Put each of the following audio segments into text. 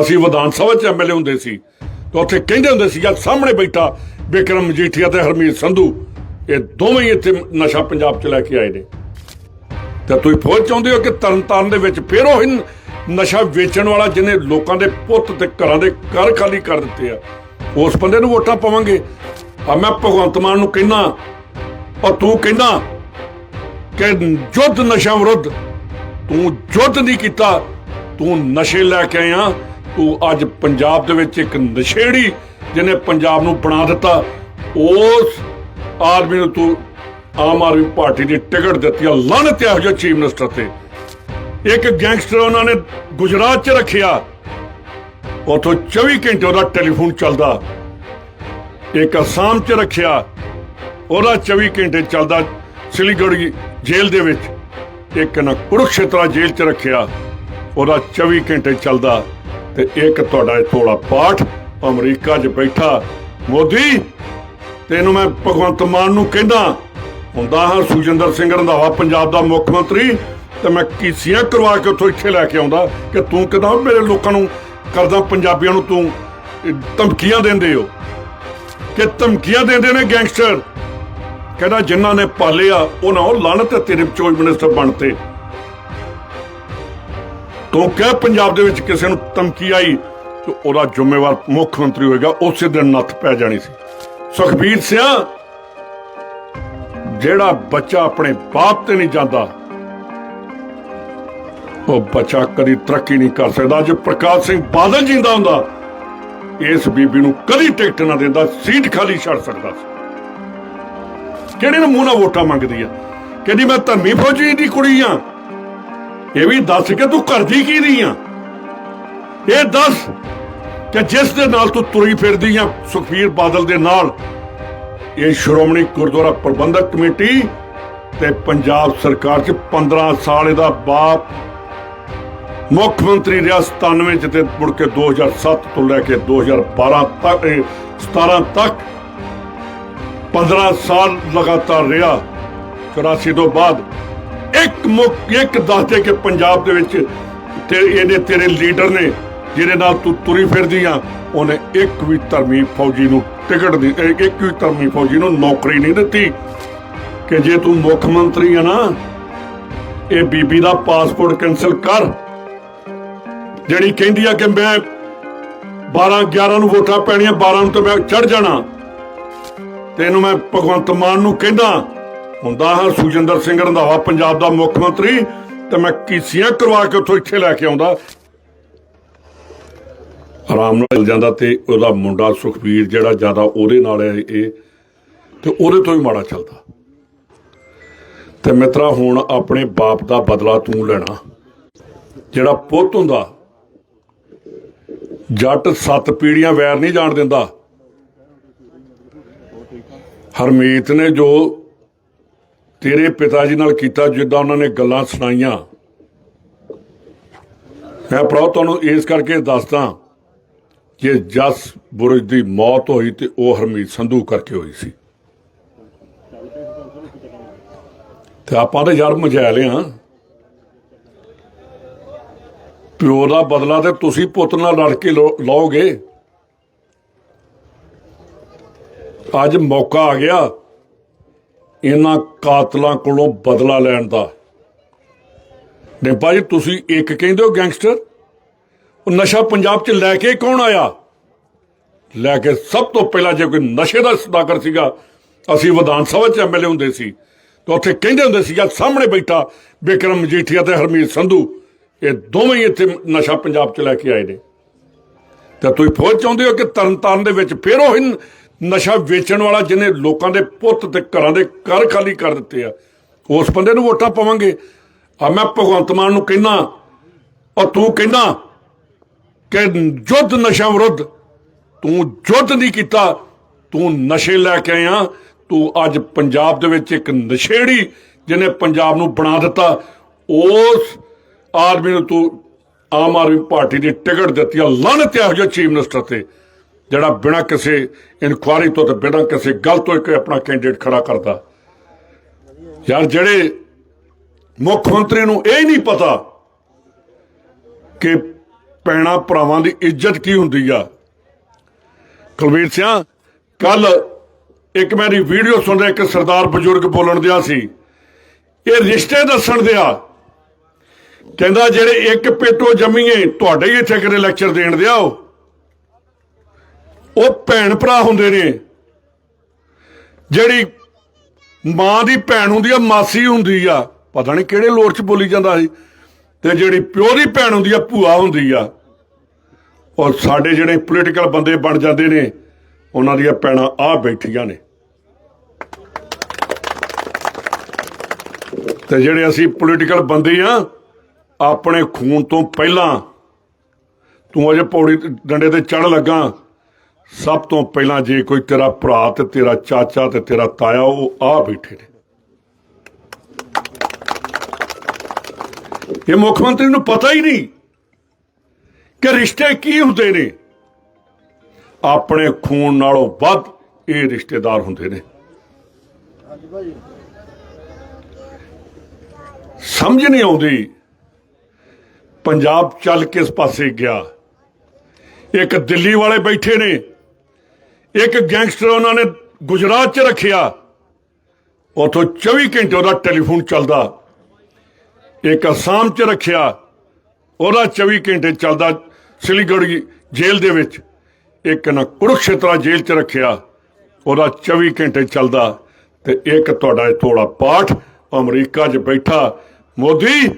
ਅਸੀਂ ਵਿਧਾਨ ਸਭਾ 'ਚ ਐਮਐਲਏ ਹੁੰਦੇ ਸੀ ਤੇ ਉੱਥੇ ਕਹਿੰਦੇ ਹੁੰਦੇ ਸੀ, ਜਦ ਸਾਹਮਣੇ ਬੈਠਾ ਬਿਕਰਮ ਮਜੀਠੀਆ ਤੇ ਹਰਮੀਤ ਸੰਧੂ, ਇਹ ਦੋਵੇਂ ਹੀ ਇੱਥੇ ਨਸ਼ਾ ਪੰਜਾਬ 'ਚ ਲੈ ਕੇ ਆਏ ਨੇ। ਤਾਂ ਤੁਸੀਂ ਫੌਜ ਚਾਹੁੰਦੇ ਹੋ ਕਿ ਤਰਨਤਾਰਨ ਦੇ ਵਿੱਚ ਫਿਰ ਉਹ ਨਸ਼ਾ ਵੇਚਣ ਵਾਲਾ ਜਿਹਨੇ ਲੋਕਾਂ ਦੇ ਪੁੱਤ ਤੇ ਘਰਾਂ ਦੇ ਘਰ ਖਾਲੀ ਕਰ ਦਿੱਤੇ ਆ, ਉਸ ਬੰਦੇ ਨੂੰ ਵੋਟਾਂ ਪਾਵਾਂਗੇ। ਆ ਮੈਂ ਭਗਵੰਤ ਮਾਨ ਨੂੰ ਕਹਿਣਾ ਔਰ ਤੂੰ ਕਹਿਣਾ ਕਿ ਜੁੱਧ ਨਸ਼ਾ ਵਿਰੁੱਧ ਤੂੰ ਜੁੱਧ ਨਹੀਂ ਕੀਤਾ, ਤੂੰ ਨਸ਼ੇ ਲੈ ਕੇ ਆਇਆ। ਤੂੰ ਅੱਜ ਪੰਜਾਬ ਦੇ ਵਿੱਚ ਇੱਕ ਨਸ਼ੇੜੀ ਜਿਹਨੇ ਪੰਜਾਬ ਨੂੰ ਬਣਾ ਦਿੱਤਾ, ਉਸ ਆਦਮੀ ਨੂੰ ਤੂੰ ਆਮ ਆਦਮੀ ਪਾਰਟੀ ਦੀ ਟਿਕਟ ਦਿੱਤੀ ਆ ਲਾਨਤ ਇਹੋ ਜਿਹੇ ਚੀਫ ਮਿਨਿਸਟਰ ਤੇ। ਇੱਕ ਗੈਂਗਸਟਰ ਉਹਨਾਂ ਨੇ ਗੁਜਰਾਤ 'ਚ ਰੱਖਿਆ। ਉਥੋਂ 24 ਘੰਟੇ ਉਹਦਾ ਟੈਲੀਫੋਨ ਚੱਲਦਾ। ਇੱਕ ਅਸਾਮ 'ਚ ਰੱਖਿਆ। ਉਹਦਾ 24 ਘੰਟੇ ਚੱਲਦਾ ਸਿਲੀਗੁੜੀ ਜੇਲ੍ਹ ਦੇ ਵਿੱਚ। ਇੱਕ ਨਾ ਕੁਰੂਕਸ਼ੇਤਰਾ ਜੇਲ੍ਹ 'ਚ ਰੱਖਿਆ। ਉਹਦਾ 24 ਘੰਟੇ ਚੱਲਦਾ ਤੇ ਇੱਕ ਤੁਹਾਡਾ ਇਹ ਥੋੜਾ ਪਾਠ ਅਮਰੀਕਾ 'ਚ ਬੈਠਾ। ਮੋਦੀ, ਤੈਨੂੰ ਮੈਂ ਭਗਵੰਤ ਮਾਨ ਨੂੰ ਕਹਿੰਦਾ, ਹੁੰਦਾ ਹਾਂ ਸੁਜਿੰਦਰ ਸਿੰਘ ਰੰਧਾਵਾ, ਪੰਜਾਬ ਦਾ ਮੁੱਖ ਮੰਤਰੀ, ਤੇ ਮੈਂ ਕੀਸੀਆਂ ਕਰਵਾ ਕੇ ਉੱਥੋਂ ਇੱਥੇ ਲੈ ਕੇ ਆਉਂਦਾ ਕਿ ਤੂੰ ਕਿਦਾਂ ਮੇਰੇ ਲੋਕਾਂ ਨੂੰ ਕਰਦਾ, ਪੰਜਾਬੀਆਂ ਨੂੰ ਤੂੰ ਧਮਕੀਆਂ ਦਿੰਦੇ ਹੋ? ਕਿ ਧਮਕੀਆਂ ਦਿੰਦੇ ਨੇ ਗੈਂਗਸਟਰ? ਕਹਿੰਦਾ, ਜਿਨ੍ਹਾਂ ਨੇ ਪਾਲਿਆ, ਉਹਨਾਂ ਉਹ ਲਾਣਤ ਤੇਰੇ ਚੋਈ ਮਿਨਿਸਟਰ ਬਣਤੇ। ਤੂੰ ਕਹਿ ਪੰਜਾਬ ਦੇ ਵਿੱਚ ਕਿਸੇ ਨੂੰ ਧਮਕੀ ਆਈ ਤੇ ਉਹਦਾ ਜ਼ਿੰਮੇਵਾਰ ਮੁੱਖ ਮੰਤਰੀ ਹੋਏਗਾ, ਉਸੇ ਦਿਨ ਨੱਥ ਪੈ ਜਾਣੀ ਸੀ। ਸੁਖਬੀਰ ਸਿਆ, ਜਿਹੜਾ ਬੱਚਾ ਆਪਣੇ ਬਾਪ ਤੇ ਨਹੀਂ ਜਾਂਦਾ, ਉਹ ਬੱਚਾ ਕਦੀ ਤਰੱਕੀ ਨਹੀਂ ਕਰ ਸਕਦਾ। ਜੇ ਪ੍ਰਕਾਸ਼ ਸਿੰਘ ਬਾਦਲ ਜਿੰਦਾ ਹੁੰਦਾ, ਇਸ ਬੀਬੀ ਨੂੰ ਕਦੀ ਟਿਕਟ ਨਾ ਦਿੰਦਾ, ਸੀਟ ਖਾਲੀ ਛੱਡ ਸਕਦਾ ਸੀ। ਕਿਹੜੇ ਨੂੰ ਮੂੰਹ ਨਾਲ ਵੋਟਾਂ ਮੰਗਦੀ ਆ? ਕਹਿੰਦੀ, ਮੈਂ ਧਰਮੀ ਫੌਜੀ ਦੀ ਕੁੜੀ ਆ ਇਹ ਵੀ ਦੱਸ ਕੇ ਤੂੰ ਕਰਦੀ ਕੀ ਦੀ ਆ? ਇਹ ਦੱਸ ਕਿ ਜਿਸ ਦੇ ਨਾਲ ਤੂੰ ਤੁਰੀ ਫਿਰਦੀ ਆ, ਸੁਖਬੀਰ ਬਾਦਲ ਦੇ ਨਾਲ, ਇਹ ਸ਼੍ਰੋਮਣੀ ਗੁਰਦੁਆਰਾ ਪ੍ਰਬੰਧਕ ਕਮੇਟੀ ਤੇ ਪੰਜਾਬ ਸਰਕਾਰ ਚ 15 ਸਾਲ ਇਹਦਾ ਬਾਪ ਮੁੱਖ ਮੰਤਰੀ ਰਿਹਾ 97 ਚ ਤੇ ਮੁੜ ਕੇ 2007 ਤੋਂ ਲੈ ਕੇ 2012 ਤੱਕ, ਇਹ 17 ਤੱਕ 15 ਸਾਲ ਲਗਾਤਾਰ ਰਿਹਾ। 84 ਤੋਂ ਬਾਅਦ ਇੱਕ ਮੁੱਖ, ਇੱਕ ਦੱਸਦੇ ਕਿ ਪੰਜਾਬ ਦੇ ਵਿੱਚ ਤੇ ਇਹਦੇ ਤੇਰੇ ਲੀਡਰ ਨੇ ਜਿਹਦੇ ਨਾਲ ਤੂੰ ਤੁਰੀ ਫਿਰਦੀ ਆ, ਉਹਨੇ ਇੱਕ ਵੀ ਧਰਮੀ ਫੌਜੀ ਨੂੰ ਟਿਕਟ ਦੀ ਇੱਕ ਵੀ ਧਰਮੀ ਫੌਜੀ ਨੂੰ ਨੌਕਰੀ ਨਹੀਂ ਦਿੱਤੀ। ਕਿ ਜੇ ਤੂੰ ਮੁੱਖ ਮੰਤਰੀ ਆ ਨਾ, ਇਹ ਬੀਬੀ ਦਾ ਪਾਸਪੋਰਟ ਕੈਨਸਲ ਕਰ। ਜਿਹੜੀ ਕਹਿੰਦੀ ਆ ਕਿ ਮੈਂ 12 11 ਨੂੰ ਵੋਟਾਂ ਪੈਣੀਆਂ 12 ਨੂੰ ਤੇ ਮੈਂ ਚੜ ਜਾਣਾ। ਤੈਨੂੰ ਮੈਂ ਭਗਵੰਤ ਮਾਨ ਨੂੰ ਕਹਿੰਦਾ ਹੁੰਦਾ ਹਾਂ ਸੁਜਿੰਦਰ ਸਿੰਘ ਰੰਧਾਵਾ, ਪੰਜਾਬ ਦਾ ਮੁੱਖ ਮੰਤਰੀ, ਤੇ ਮੈਂ ਕੀਸੀਆਂ ਕਰਵਾ ਕੇ ਉੱਥੋਂ ਇੱਥੇ ਲੈ ਕੇ ਆਉਂਦਾ। ਆਰਾਮ ਨਾਲ ਮਿਲ ਜਾਂਦਾ ਤੇ ਉਹਦਾ ਮੁੰਡਾ ਸੁਖਬੀਰ ਜਿਹੜਾ ਜ਼ਿਆਦਾ ਉਹਦੇ ਨਾਲ ਹੈ ਇਹ, ਤੇ ਉਹਦੇ ਤੋਂ ਹੀ ਮਾੜਾ ਚੱਲਦਾ। ਤੇ ਮਿੱਤਰਾ, ਹੁਣ ਆਪਣੇ ਬਾਪ ਦਾ ਬਦਲਾ ਤੂੰ ਲੈਣਾ। ਜਿਹੜਾ ਪੁੱਤ ਹੁੰਦਾ, ਜੱਟ ਸੱਤ ਪੀੜੀਆਂ ਵੈਰ ਨਹੀਂ ਜਾਣ ਦਿੰਦਾ। ਹਰਮੀਤ ਨੇ ਜੋ ਤੇਰੇ ਪਿਤਾ ਜੀ ਨਾਲ ਕੀਤਾ ਜਿੱਦਾਂ ਉਹਨਾਂ ਨੇ ਗੱਲਾਂ ਸੁਣਾਈਆਂ। ਮੈਂ ਭਰਾ ਤੁਹਾਨੂੰ ਇਸ ਕਰਕੇ ਦੱਸਦਾ ਕਿ ਜਸ ਬੁਰਜ ਦੀ ਮੌਤ ਹੋਈ ਤੇ ਉਹ ਹਰਮੀਤ ਸੰਧੂ ਕਰਕੇ ਹੋਈ ਸੀ। ਤੇ ਆਪਾਂ ਤਾਂ ਯਾਰ ਮਜਾਲੇ ਆ। ਪਿਓ ਦਾ ਬਦਲਾ ਤੇ ਤੁਸੀਂ ਪੁੱਤ ਨਾਲ ਲੜ ਕੇ ਲਓ- ਲਓਗੇ। ਅੱਜ ਮੌਕਾ ਆ ਗਿਆ। ਇਹਨਾਂ ਕਾਤਲਾਂ ਕੋਲੋਂ ਬਦਲਾ ਲੈਣ ਦਾ। ਡਿੰਪਾ ਜੀ ਤੁਸੀਂ ਇੱਕ ਕਹਿੰਦੇ ਹੋ ਗੈਂਗਸਟਰ? ਉਹ ਨਸ਼ਾ ਪੰਜਾਬ 'ਚ ਲੈ ਕੇ ਕੌਣ ਆਇਆ? ਲੈ ਕੇ ਸਭ ਤੋਂ ਪਹਿਲਾਂ ਜੇ ਕੋਈ ਨਸ਼ੇ ਦਾ ਸਦਾਗਰ ਸੀਗਾ, ਅਸੀਂ ਵਿਧਾਨ ਸਭਾ 'ਚ ਐਮਐਲਏ ਹੁੰਦੇ ਸੀ, ਤੇ ਉੱਥੇ ਕਹਿੰਦੇ ਹੁੰਦੇ ਸੀ ਜਦ ਸਾਹਮਣੇ ਬੈਠਾ ਬਿਕਰਮ ਮਜੀਠੀਆ ਤੇ ਹਰਮੀਤ ਸੰਧੂ, ਇਹ ਦੋਵੇਂ ਹੀ ਇੱਥੇ ਨਸ਼ਾ ਪੰਜਾਬ 'ਚ ਲੈ ਕੇ ਆਏ ਨੇ। ਤਾਂ ਤੁਸੀਂ ਫੌਜ ਚਾਹੁੰਦੇ ਹੋ ਕਿ ਤਰਨਤਾਰਨ ਦੇ ਵਿੱਚ ਫਿਰ ਉਹ ਨਸ਼ਾ ਵੇਚਣ ਵਾਲਾ ਜਿਹਨੇ ਲੋਕਾਂ ਦੇ ਪੁੱਤ ਤੇ ਘਰਾਂ ਦੇ ਘਰ ਖਾਲੀ ਕਰ ਦਿੱਤੇ ਆ, ਉਸ ਬੰਦੇ ਨੂੰ ਵੋਟਾਂ ਪਾਵਾਂਗੇ। ਆ ਮੈਂ ਭਗਵੰਤ ਮਾਨ ਨੂੰ ਕਹਿਣਾ ਔਰ ਤੂੰ ਕਹਿਣਾ ਕਿ ਜੁੱਧ ਨਸ਼ਾ ਵਿਰੁੱਧ ਤੂੰ ਜੁੱਧ ਨਹੀਂ ਕੀਤਾ, ਤੂੰ ਨਸ਼ੇ ਲੈ ਕੇ ਆਇਆ। ਤੂੰ ਅੱਜ ਪੰਜਾਬ ਦੇ ਵਿੱਚ ਇੱਕ ਨਸ਼ੇੜੀ ਜਿਹਨੇ ਪੰਜਾਬ ਨੂੰ ਬਣਾ ਦਿੱਤਾ, ਉਸ ਆਦਮੀ ਨੂੰ ਤੂੰ ਆਮ ਆਦਮੀ ਪਾਰਟੀ ਦੀ ਟਿਕਟ ਦਿੱਤੀ ਆ ਲਾਨਤ ਇਹੋ ਜਿਹੇ ਚੀਫ ਮਿਨਿਸਟਰ ਤੇ। ਜਿਹੜਾ ਬਿਨਾਂ ਕਿਸੇ ਇਨਕੁਆਰੀ ਤੋਂ ਤੇ ਬਿਨਾਂ ਕਿਸੇ ਗੱਲ ਤੋਂ ਇੱਕ ਆਪਣਾ ਕੈਂਡੀਡੇਟ ਖੜਾ ਕਰਦਾ। ਯਾਰ ਜਿਹੜੇ ਮੁੱਖ ਮੰਤਰੀ ਨੂੰ ਇਹ ਨਹੀਂ ਪਤਾ ਕਿ ਪੈਣਾ ਭਰਾਵਾਂ ਦੀ ਇੱਜ਼ਤ ਕੀ ਹੁੰਦੀ ਆ। ਕੁਲਵੀਰ ਸਿੰਘ ਕੱਲ ਇੱਕ ਮੇਰੀ ਵੀਡੀਓ ਸੁਣਦਾ ਇੱਕ ਸਰਦਾਰ ਬਜ਼ੁਰਗ ਬੋਲਣ ਦਿਆ ਸੀ। ਇਹ ਰਿਸ਼ਤੇ ਦੱਸਣ ਦਿਆ। ਕਹਿੰਦਾ, ਜਿਹੜੇ ਇੱਕ ਪੇਟੋ ਜੰਮੀਏ ਤੁਹਾਡੇ ਹੀ ਇੱਥੇ ਕਿਤੇ ਲੈਕਚਰ ਦੇਣ ਦਿਆ ਉਹ ਭੈਣ ਭਰਾ ਹੁੰਦੇ ਨੇ। ਜਿਹੜੀ ਮਾਂ ਦੀ ਭੈਣ ਹੁੰਦੀ ਆ, ਮਾਸੀ ਹੁੰਦੀ ਆ, ਪਤਾ ਨਹੀਂ ਕਿਹੜੇ ਲੋੜ ਚ ਬੋਲੀ ਜਾਂਦਾ ਸੀ, ਤੇ ਜਿਹੜੀ ਪਿਓ ਦੀ ਭੈਣ ਹੁੰਦੀ ਆ, ਭੂਆ ਹੁੰਦੀ ਆ। ਔਰ ਸਾਡੇ ਜਿਹੜੇ ਪੋਲੀਟੀਕਲ ਬੰਦੇ ਬਣ ਜਾਂਦੇ ਨੇ, ਉਹਨਾਂ ਦੀਆਂ ਭੈਣਾਂ ਆ ਬੈਠੀਆਂ ਨੇ। ਤੇ ਜਿਹੜੇ ਅਸੀਂ ਪੋਲੀਟੀਕਲ ਬੰਦੇ ਆ, ਆਪਣੇ ਖੂਨ ਤੋਂ ਪਹਿਲਾਂ ਤੂੰ ਅਜੇ ਪੌੜੀ ਡੰਡੇ ਤੇ ਚੜ ਲੱਗਾ ਸਭ ਤੋਂ ਪਹਿਲਾਂ ਜੇ ਕੋਈ ਤੇਰਾ ਭਰਾ ਤੇ ਤੇਰਾ ਚਾਚਾ ਤੇ ਤੇਰਾ ਤਾਇਆ, ਉਹ ਆ ਬੈਠੇ ਨੇ। ਇਹ ਮੁੱਖ ਮੰਤਰੀ ਨੂੰ ਪਤਾ ਹੀ ਨਹੀਂ ਕਿ ਰਿਸ਼ਤੇ ਕੀ ਹੁੰਦੇ ਨੇ। ਆਪਣੇ ਖੂਨ ਨਾਲੋਂ ਵੱਧ ਇਹ ਰਿਸ਼ਤੇਦਾਰ ਹੁੰਦੇ ਨੇ। ਸਮਝ ਨਹੀਂ ਆਉਂਦੀ। ਪੰਜਾਬ ਚੱਲ ਕਿਸ ਪਾਸੇ ਗਿਆ। ਇੱਕ ਦਿੱਲੀ ਵਾਲੇ ਬੈਠੇ ਨੇ। ਇੱਕ ਗੈਂਗਸਟਰ ਉਹਨਾਂ ਨੇ ਗੁਜਰਾਤ 'ਚ ਰੱਖਿਆ। ਉਥੋਂ 24 ਘੰਟੇ ਉਹਦਾ ਟੈਲੀਫੋਨ ਚੱਲਦਾ। ਇੱਕ ਅਸਾਮ 'ਚ ਰੱਖਿਆ। ਉਹਦਾ 24 ਘੰਟੇ ਚੱਲਦਾ ਸਿਲੀਗੁੜੀ ਜੇਲ੍ਹ ਦੇ ਵਿੱਚ। ਇੱਕ ਨਾ ਕੁਰੂਕਸ਼ੇਤਰਾ ਜੇਲ੍ਹ 'ਚ ਰੱਖਿਆ। ਉਹਦਾ 24 ਘੰਟੇ ਚੱਲਦਾ। ਤੇ ਇੱਕ ਤੁਹਾਡਾ ਇਹ ਥੋੜਾ ਪਾਠ ਅਮਰੀਕਾ 'ਚ ਬੈਠਾ। ਮੋਦੀ,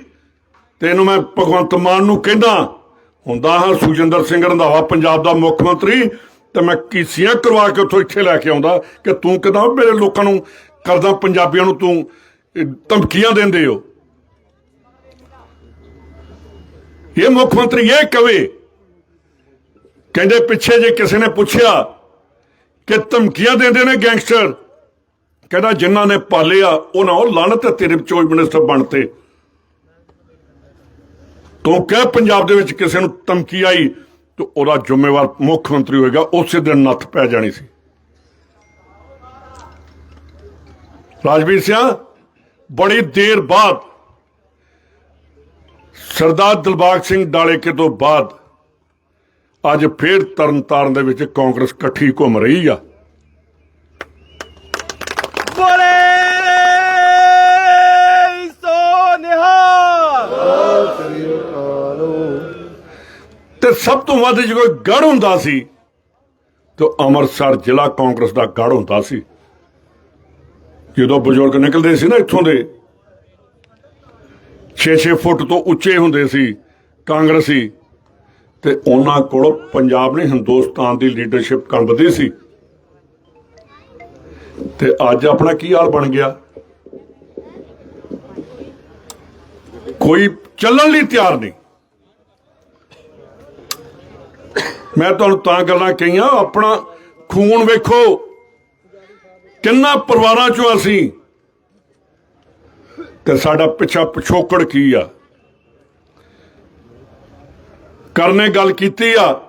ਤੈਨੂੰ ਮੈਂ ਭਗਵੰਤ ਮਾਨ ਨੂੰ ਕਹਿੰਦਾ। ਹੁੰਦਾ ਹਾਂ ਸੁਜਿੰਦਰ ਸਿੰਘ ਰੰਧਾਵਾ, ਪੰਜਾਬ ਦਾ ਮੁੱਖ ਮੰਤਰੀ। ਤੇ ਮੈਂ ਕੀਸੀਆਂ ਕਰਵਾ ਕੇ ਉੱਥੋਂ ਇੱਥੇ ਲੈ ਕੇ ਆਉਂਦਾ ਕਿ ਤੂੰ ਕਹਿੰਦਾ ਮੇਰੇ ਲੋਕਾਂ ਨੂੰ ਕਰਦਾ, ਪੰਜਾਬੀਆਂ ਨੂੰ ਤੂੰ ਧਮਕੀਆਂ ਦਿੰਦੇ ਹੋ। ਇਹ ਮੁੱਖ ਮੰਤਰੀ ਇਹ ਕਵੇ, ਕਹਿੰਦੇ ਪਿੱਛੇ ਜੇ ਕਿਸੇ ਨੇ ਪੁੱਛਿਆ ਕਿ ਧਮਕੀਆਂ ਦਿੰਦੇ ਨੇ ਗੈਂਗਸਟਰ, ਕਹਿੰਦਾ ਜਿਨ੍ਹਾਂ ਨੇ ਪਾਲਿਆ, ਉਹਨਾਂ ਉਹ ਲਾਣਤ ਤੇਰੇ ਚੋਈ ਮਿਨਿਸਟਰ ਬਣਤੇ ਤੂੰ ਕਹਿ, ਪੰਜਾਬ ਦੇ ਵਿੱਚ ਕਿਸੇ ਨੂੰ ਧਮਕੀ ਆਈ ਤੇ ਉਹਦਾ ਜ਼ਿੰਮੇਵਾਰ ਮੁੱਖ ਮੰਤਰੀ ਹੋਏਗਾ, ਉਸੇ ਦਿਨ ਨੱਥ ਪੈ ਜਾਣੀ ਸੀ। ਰਾਜਵੀਰ ਸਿੰਘ ਬੜੀ ਦੇਰ ਬਾਅਦ, ਸਰਦਾਰ ਦਿਲਬਾਗ ਸਿੰਘ ਡਾਲੇਕੇ ਤੋਂ ਬਾਅਦ, ਅੱਜ ਫੇਰ ਤਰਨਤਾਰਨ ਦੇ ਵਿੱਚ ਕਾਂਗਰਸ ਇਕੱਠੀ ਘੁੰਮ ਰਹੀ ਆ। ਤੇ ਸਭ ਤੋਂ ਵੱਧ ਜੇ ਕੋਈ ਗੜ ਹੁੰਦਾ ਸੀ, ਤੇ ਅੰਮ੍ਰਿਤਸਰ ਜ਼ਿਲ੍ਹਾ ਕਾਂਗਰਸ ਦਾ ਗੜ ਹੁੰਦਾ ਸੀ। ਜਦੋਂ ਬਜ਼ੁਰਗ ਨਿਕਲਦੇ ਸੀ ਨਾ ਇੱਥੋਂ ਦੇ 6-6 ਫੁੱਟ ਤੋਂ ਉੱਚੇ ਹੁੰਦੇ ਸੀ ਕਾਂਗਰਸੀ, ਤੇ ਉਹਨਾਂ ਕੋਲ ਪੰਜਾਬ ਨੇ ਹਿੰਦੁਸਤਾਨ ਦੀ ਲੀਡਰਸ਼ਿਪ ਕੰਬਦੀ ਸੀ। ਤੇ ਅੱਜ ਆਪਣਾ ਕੀ ਹਾਲ ਬਣ ਗਿਆ? ਕੋਈ ਚੱਲਣ ਲਈ ਤਿਆਰ ਨਹੀਂ। ਮੈਂ ਤੁਹਾਨੂੰ ਤਾਂ ਗੱਲਾਂ ਕਹੀਆਂ, ਆਪਣਾ ਖੂਨ ਵੇਖੋ। ਕਿੰਨਾ ਪਰਿਵਾਰਾਂ ਚੋਂ ਅਸੀਂ। ਤੇ ਸਾਡਾ ਪਿੱਛਾ ਪਿਛੋਕੜ ਕੀ ਆ? ਕਰਨੇ ਗੱਲ ਕੀਤੀ ਆ,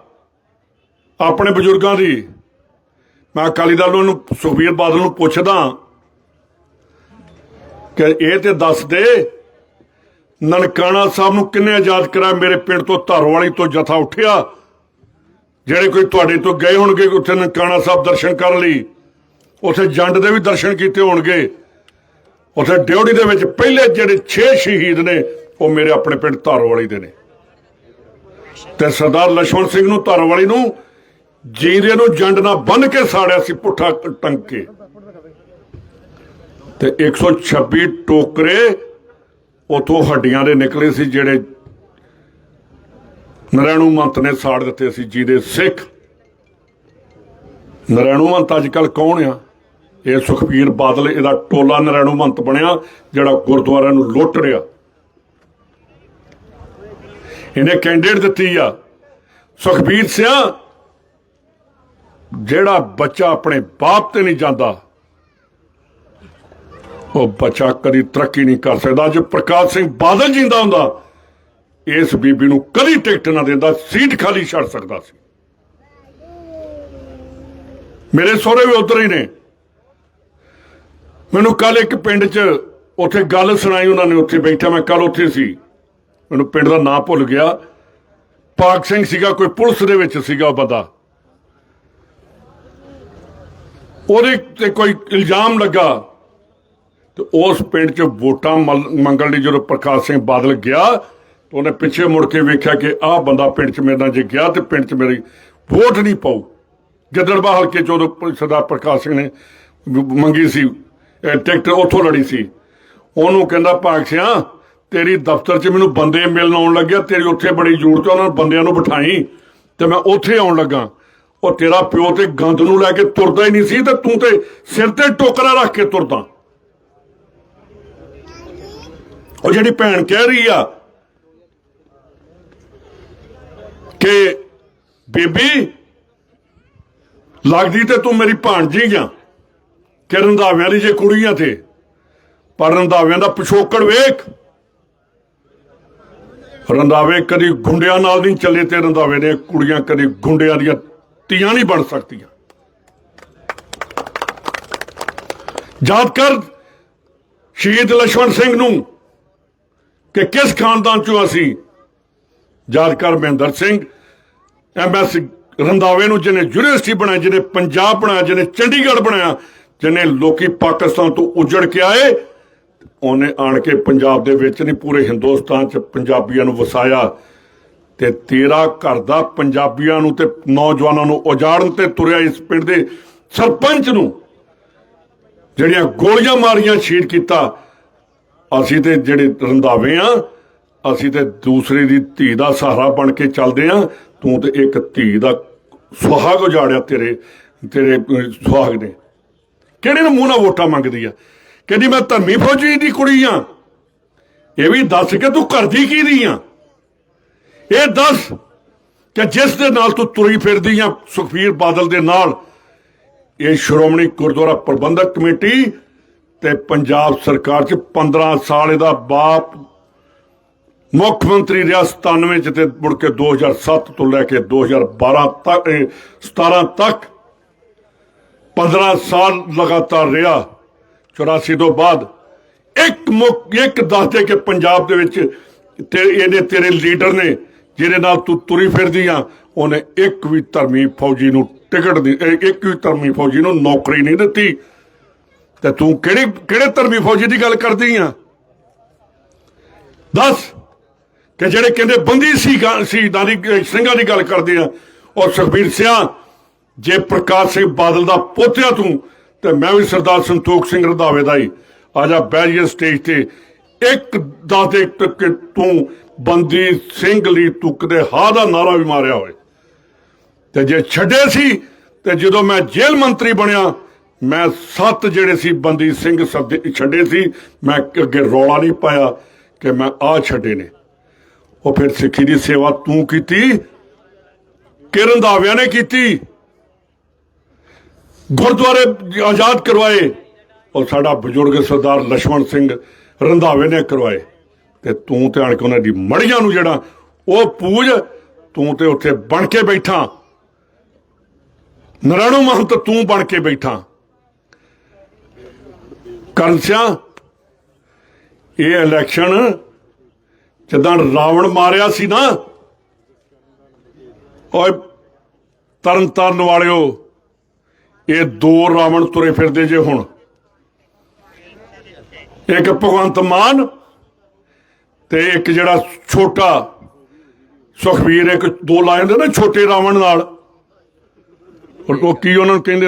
ਆਪਣੇ ਬਜ਼ੁਰਗਾਂ ਦੀ। ਮੈਂ ਅਕਾਲੀ ਦਲ ਨੂੰ, ਸੁਖਬੀਰ ਬਾਦਲ ਨੂੰ ਪੁੱਛਦਾ ਕਿ ਇਹ ਤੇ ਦੱਸ ਦੇ, ਨਨਕਾਣਾ ਸਾਹਿਬ ਨੂੰ ਕਿੰਨੇ ਆਜ਼ਾਦ ਕਰਾਇਆ, ਮੇਰੇ ਪਿੰਡ ਤੋਂ ਧਰਵਾਲੀ ਤੋਂ ਜਥਾ ਉੱਠਿਆ। ਜਿਹੜੇ ਕੋਈ ਤੁਹਾਡੇ ਤੋਂ ਗਏ ਹੋਣਗੇ, ਉੱਥੇ ਨਨਕਾਣਾ ਸਾਹਿਬ ਦਰਸ਼ਨ ਕਰਨ ਲਈ, ਉੱਥੇ ਜੰਡ ਦੇ ਵੀ ਦਰਸ਼ਨ ਕੀਤੇ ਹੋਣਗੇ। ਉੱਥੇ ਡਿਉੜੀ ਦੇ ਵਿੱਚ ਪਹਿਲੇ ਜਿਹੜੇ 6 ਸ਼ਹੀਦ ਨੇ, ਉਹ ਮੇਰੇ ਆਪਣੇ ਪਿੰਡ ਧਾਰੋਵਾਲੀ ਦੇ ਨੇ। ਤੇ ਸਰਦਾਰ ਲਛਮਣ ਸਿੰਘ ਨੂੰ, ਧਾਰੋਵਾਲੀ ਨੂੰ ਜੀਂਦੇ ਨੂੰ ਜੰਡ ਨਾਲ ਬੰਨ ਕੇ ਸਾੜਿਆ ਸੀ ਪੁੱਠਾ ਟੰਗ ਕੇ ਤੇ 126 ਟੋਕਰੇ ਉਥੋਂ ਹੱਡੀਆਂ ਦੇ ਨਿਕਲੇ ਸੀ, ਜਿਹੜੇ ਨਰੈਣੂ ਮੰਤ ਨੇ ਸਾੜ ਦਿੱਤੇ ਸੀ ਜਿਹਦੇ ਸਿੱਖ। ਨਰੈਣੂ ਮੰਤ ਅੱਜ ਕੱਲ ਕੌਣ ਆ? ਇਹ ਸੁਖਬੀਰ ਬਾਦਲ, ਇਹਦਾ ਟੋਲਾ ਨਰੈਣੂ ਮੰਤ ਬਣਿਆ, ਜਿਹੜਾ ਗੁਰਦੁਆਰਿਆਂ ਨੂੰ ਲੁੱਟ ਰਿਹਾ। ਇਹਨੇ ਕੈਂਡੀਡੇਟ ਦਿੱਤੀ ਆ, ਸੁਖਬੀਰ ਸਿੰਘ ਜਿਹੜਾ ਬੱਚਾ ਆਪਣੇ ਬਾਪ ਤੇ ਨਹੀਂ ਜਾਂਦਾ। ਉਹ ਬੱਚਾ ਕਦੀ ਤਰੱਕੀ ਨਹੀਂ ਕਰ ਸਕਦਾ। ਜੇ ਪ੍ਰਕਾਸ਼ ਸਿੰਘ ਬਾਦਲ ਜਿੰਦਾ ਹੁੰਦਾ। ਇਸ ਬੀਬੀ ਨੂੰ ਕਦੀ ਟਿਕਟ ਨਾ ਦਿੰਦਾ, ਸੀਟ ਖਾਲੀ ਛੱਡ ਸਕਦਾ ਸੀ। ਮੇਰੇ ਸਹੁਰੇ ਵੀ ਉਧਰ ਹੀ ਨੇ। ਮੈਨੂੰ ਕੱਲ ਇੱਕ ਪਿੰਡ 'ਚ ਉੱਥੇ ਗੱਲ ਸੁਣਾਈ, ਉਹਨਾਂ ਨੇ ਉੱਥੇ ਬੈਠਾ, ਮੈਂ ਕੱਲ ਉੱਥੇ ਸੀ। ਮੈਨੂੰ ਪਿੰਡ ਦਾ ਨਾਂ ਭੁੱਲ ਗਿਆ। ਪਾਕ ਸਿੰਘ ਸੀਗਾ, ਕੋਈ ਪੁਲਿਸ ਦੇ ਵਿੱਚ ਸੀਗਾ ਉਹ ਬੰਦਾ। ਉਹਦੇ ਤੇ ਕੋਈ ਇਲਜ਼ਾਮ ਲੱਗਾ। ਤੇ ਉਸ ਪਿੰਡ 'ਚ ਵੋਟਾਂ ਮੰਗਣ ਲਈ ਜਦੋਂ ਪ੍ਰਕਾਸ਼ ਸਿੰਘ ਬਾਦਲ ਗਿਆ ਉਹਨੇ ਪਿੱਛੇ ਮੁੜ ਕੇ ਵੇਖਿਆ ਕਿ ਆਹ ਬੰਦਾ ਪਿੰਡ 'ਚ ਮੇਰੇ ਨਾਲ ਜੇ ਗਿਆ ਤੇ ਪਿੰਡ 'ਚ ਮੇਰੀ ਵੋਟ ਨਹੀਂ ਪਾਉ ਗਿੱਦੜਬਾਹ ਹਲਕੇ 'ਚ ਸਰਦਾਰ ਪ੍ਰਕਾਸ਼ ਸਿੰਘ ਨੇ ਮੰਗੀ ਸੀ ਟਿਕਟ ਉੱਥੋਂ ਲੜੀ ਸੀ। ਉਹਨੂੰ ਕਹਿੰਦਾ, ਭਾਗ ਤੇਰੀ ਦਫ਼ਤਰ 'ਚ ਮੈਨੂੰ ਬੰਦੇ ਮਿਲਣ ਆਉਣ ਲੱਗਿਆ, ਤੇਰੀ ਉੱਥੇ ਬੜੀ ਜ਼ਰੂਰਤ ਹੈ ਉਹਨਾਂ ਬੰਦਿਆਂ ਨੂੰ ਬਿਠਾਈ ਤੇ ਮੈਂ ਉੱਥੇ ਆਉਣ ਲੱਗਾ। ਉਹ ਤੇਰਾ ਪਿਓ ਤੇ ਗੰਦ ਨੂੰ ਲੈ ਕੇ ਤੁਰਦਾ ਹੀ ਨਹੀਂ ਸੀ ਤੇ ਤੂੰ ਤੇ ਸਿਰ ਤੇ ਟੋਕਰਾ ਰੱਖ ਕੇ ਤੁਰਦਾ। ਉਹ ਜਿਹੜੀ ਭੈਣ ਕਹਿ ਰਹੀ ਆ ਕਿ ਬੀਬੀ, ਲੱਗਦੀ ਤੇ ਤੂੰ ਮੇਰੀ ਭਾਣਜੀ ਆ। ਕਿ ਰੰਧਾਵਿਆਂ ਦੀ ਜੇ ਕੁੜੀਆਂ ਤੇ। ਪਰ ਰੰਧਾਵਿਆਂ ਦਾ ਪਿਛੋਕੜ ਵੇਖ। ਰੰਧਾਵੇ ਕਦੀ ਗੁੰਡਿਆਂ ਨਾਲ ਨਹੀਂ ਚੱਲੇ ਤੇ ਰੰਧਾਵੇ ਦੇ ਕੁੜੀਆਂ ਕਦੀ ਗੁੰਡਿਆਂ ਦੀਆਂ ਤੀਆਂ ਨਹੀਂ ਬਣ ਸਕਦੀਆਂ। ਯਾਦ ਕਰ ਸ਼ਹੀਦ ਲਸ਼ਵਣ ਸਿੰਘ ਨੂੰ ਕਿ ਕਿਸ ਖਾਨਦਾਨ ਚੋਂ ਅਸੀਂ? ਯਾਦ ਕਰ ਮਹਿੰਦਰ ਸਿੰਘ ਐਮਐਸ ਰੰਧਾਵੇ ਨੂੰ ਜਿਹਨੇ ਯੂਨੀਵਰਸਿਟੀ ਬਣਾਈ, ਜਿਹਨੇ ਪੰਜਾਬ ਬਣਾਇਆ, ਜਿਹਨੇ ਚੰਡੀਗੜ੍ਹ ਬਣਾਇਆ, ਜਿਹਨੇ ਲੋਕੀ ਪਾਕਿਸਤਾਨ ਤੋਂ ਉਜੜ ਕੇ ਆਏ, ਉਹਨੇ ਆਣ ਕੇ ਪੰਜਾਬ ਦੇ ਵਿੱਚ ਨਹੀਂ, ਪੂਰੇ ਹਿੰਦੁਸਤਾਨ 'ਚ ਪੰਜਾਬੀਆਂ ਨੂੰ ਵਸਾਇਆ ਤੇ ਤੇਰਾ ਘਰ ਦਾ ਪੰਜਾਬੀਆਂ ਨੂੰ ਤੇ ਨੌਜਵਾਨਾਂ ਨੂੰ ਉਜਾੜਨ ਤੇ ਤੁਰਿਆ ਇਸ ਪਿੰਡ ਦੇ ਸਰਪੰਚ ਨੂੰ। ਜਿਹੜੀਆਂ ਗੋਲੀਆਂ ਮਾਰੀਆਂ, ਸ਼ਹੀਦ ਕੀਤਾ। ਅਸੀਂ ਤੇ ਜਿਹੜੇ ਰੰਧਾਵੇ ਆ, ਅਸੀਂ ਤੇ ਦੂਸਰੇ ਦੀ ਧੀ ਦਾ ਸਹਾਰਾ ਬਣ ਕੇ ਚੱਲਦੇ ਆ। ਤੂੰ ਤੇ ਇੱਕ ਧੀ ਦਾ ਸੁਹਾਗ ਉਜਾੜਿਆ ਤੇਰੇ ਤੇਰੇ ਸੁਹਾਗ ਨੇ। ਕਿਹੜੇ ਨੂੰ ਮੂੰਹ ਨਾਲ ਵੋਟਾਂ ਮੰਗਦੀ ਆ? ਕਹਿੰਦੀ, ਮੈਂ ਧਰਮੀ ਫੌਜੀ ਦੀ ਕੁੜੀ ਆ। ਇਹ ਵੀ ਦੱਸ ਕੇ ਤੂੰ ਕਰਦੀ ਕੀ ਦੀ ਆ? ਇਹ ਦੱਸ ਕਿ ਜਿਸ ਦੇ ਨਾਲ ਤੂੰ ਤੁਰੀ ਫਿਰਦੀ ਆ, ਸੁਖਬੀਰ ਬਾਦਲ ਦੇ ਨਾਲ, ਇਹ ਸ਼੍ਰੋਮਣੀ ਗੁਰਦੁਆਰਾ ਪ੍ਰਬੰਧਕ ਕਮੇਟੀ ਤੇ ਪੰਜਾਬ ਸਰਕਾਰ ਚ 15 ਸਾਲ ਇਹਦਾ ਬਾਪ ਮੁੱਖ ਮੰਤਰੀ ਰਿਹਾ 97 ਚ ਤੇ ਮੁੜ ਕੇ 2007 ਤੋਂ ਲੈ ਕੇ 2012 ਤੱਕ, ਇਹ 17 ਤੱਕ 15 ਸਾਲ ਲਗਾਤਾਰ ਰਿਹਾ। 84 ਤੋਂ ਬਾਅਦ ਇੱਕ ਮੁੱਖ, ਇੱਕ ਦੱਸਦੇ ਕਿ ਪੰਜਾਬ ਦੇ ਵਿੱਚ ਤੇ ਇਹਦੇ ਤੇਰੇ ਲੀਡਰ ਨੇ ਜਿਹਦੇ ਨਾਲ ਤੂੰ ਤੁਰੀ ਫਿਰਦੀ ਆ, ਉਹਨੇ ਇੱਕ ਵੀ ਧਰਮੀ ਫੌਜੀ ਨੂੰ ਟਿਕਟ ਦੀ ਇੱਕ ਵੀ ਧਰਮੀ ਫੌਜੀ ਨੂੰ ਨੌਕਰੀ ਨਹੀਂ ਦਿੱਤੀ। ਤੇ ਤੂੰ ਕਿਹੜੇ ਕਿਹੜੇ ਧਰਮੀ ਫੌਜੀ ਦੀ ਗੱਲ ਕਰਦੀ ਆ? ਦੱਸ। ਕਿ ਜਿਹੜੇ ਕਹਿੰਦੇ ਬੰਦੀ ਸੀ ਸ਼ਹੀਦਾਂ ਦੀ ਸਿੰਘਾਂ ਦੀ ਗੱਲ ਕਰਦੇ ਆ ਔਰ ਸੁਖਬੀਰ ਸਿੰਘ ਜੇ ਪ੍ਰਕਾਸ਼ ਸਿੰਘ ਬਾਦਲ ਦਾ ਪੋਤਿਆ ਤੂੰ, ਤੇ ਮੈਂ ਵੀ ਸਰਦਾਰ ਸੰਤੋਖ ਸਿੰਘ ਰੰਧਾਵੇ ਦਾ ਹੀ। ਆ ਜਾ ਬੈਰੀਅਰ ਸਟੇਜ ਤੇ। ਇੱਕ ਦੱਸ ਦੇ ਕਿ ਤੂੰ ਬੰਦੀ ਸਿੰਘ ਲਈ ਤੂੰ ਕਦੇ ਹਾਂ ਦਾ ਨਾਰਾ ਵੀ ਮਾਰਿਆ ਹੋਏ ਤੇ ਜੇ ਛੱਡੇ ਸੀ, ਤੇ ਜਦੋਂ ਮੈਂ ਜੇਲ੍ਹ ਮੰਤਰੀ ਬਣਿਆ, ਮੈਂ ਸੱਤ ਜਿਹੜੇ ਸੀ ਬੰਦੀ ਸਿੰਘ ਸੱਦੇ ਛੱਡੇ ਸੀ, ਮੈਂ ਅੱਗੇ ਰੌਲਾ ਨਹੀਂ ਪਾਇਆ ਕਿ ਮੈਂ ਆ ਛੱਡੇ ਨੇ। ਉਹ ਫਿਰ ਸਿੱਖੀ ਦੀ ਸੇਵਾ ਤੂੰ ਕੀਤੀ? ਕਿ ਰੰਧਾਵਿਆਂ ਨੇ ਕੀਤੀ? ਗੁਰਦੁਆਰੇ ਆਜ਼ਾਦ ਕਰਵਾਏ? ਔਰ ਸਾਡਾ ਬਜ਼ੁਰਗ ਸਰਦਾਰ ਲక్ష్మణ ਸਿੰਘ ਰੰਧਾਵੇ ਨੇ ਕਰਵਾਏ। ਤੇ ਤੂੰ ਤੇ ਆਣ ਕੇ ਉਹਨਾਂ ਦੀ ਮੜੀਆਂ ਨੂੰ ਜਿਹੜਾ ਉਹ ਪੂਜ, ਤੂੰ ਤੇ ਉੱਥੇ ਬਣ ਕੇ ਬੈਠਾ। ਨਰਾਣੂ ਮਹੰਤ, ਤੂੰ ਬਣ ਕੇ ਬੈਠਾ। ਕਰਨ ਸਿਆ, ਇਹ ਇਲੈਕਸ਼ਨ ਜਦੋਂ ਰਾਵਣ ਮਾਰਿਆ ਸੀ ਨਾ, ਓਏ ਤਰਨ ਤਾਰਨ ਵਾਲਿਓ, ਇਹ ਦੋ ਰਾਵਣ ਤੁਰੇ ਫਿਰਦੇ ਜੇ ਹੁਣ। ਇੱਕ ਭਗਵੰਤ ਮਾਨ ਤੇ ਇੱਕ ਜਿਹੜਾ ਛੋਟਾ ਸੁਖਵੀਰ, ਇੱਕ ਦੋ ਲਾਏ ਹੁੰਦੇ ਨਾ ਛੋਟੇ ਰਾਵਣ ਨਾਲ। ਉਹ ਕੀ ਉਹਨਾਂ ਨੂੰ ਕਹਿੰਦੇ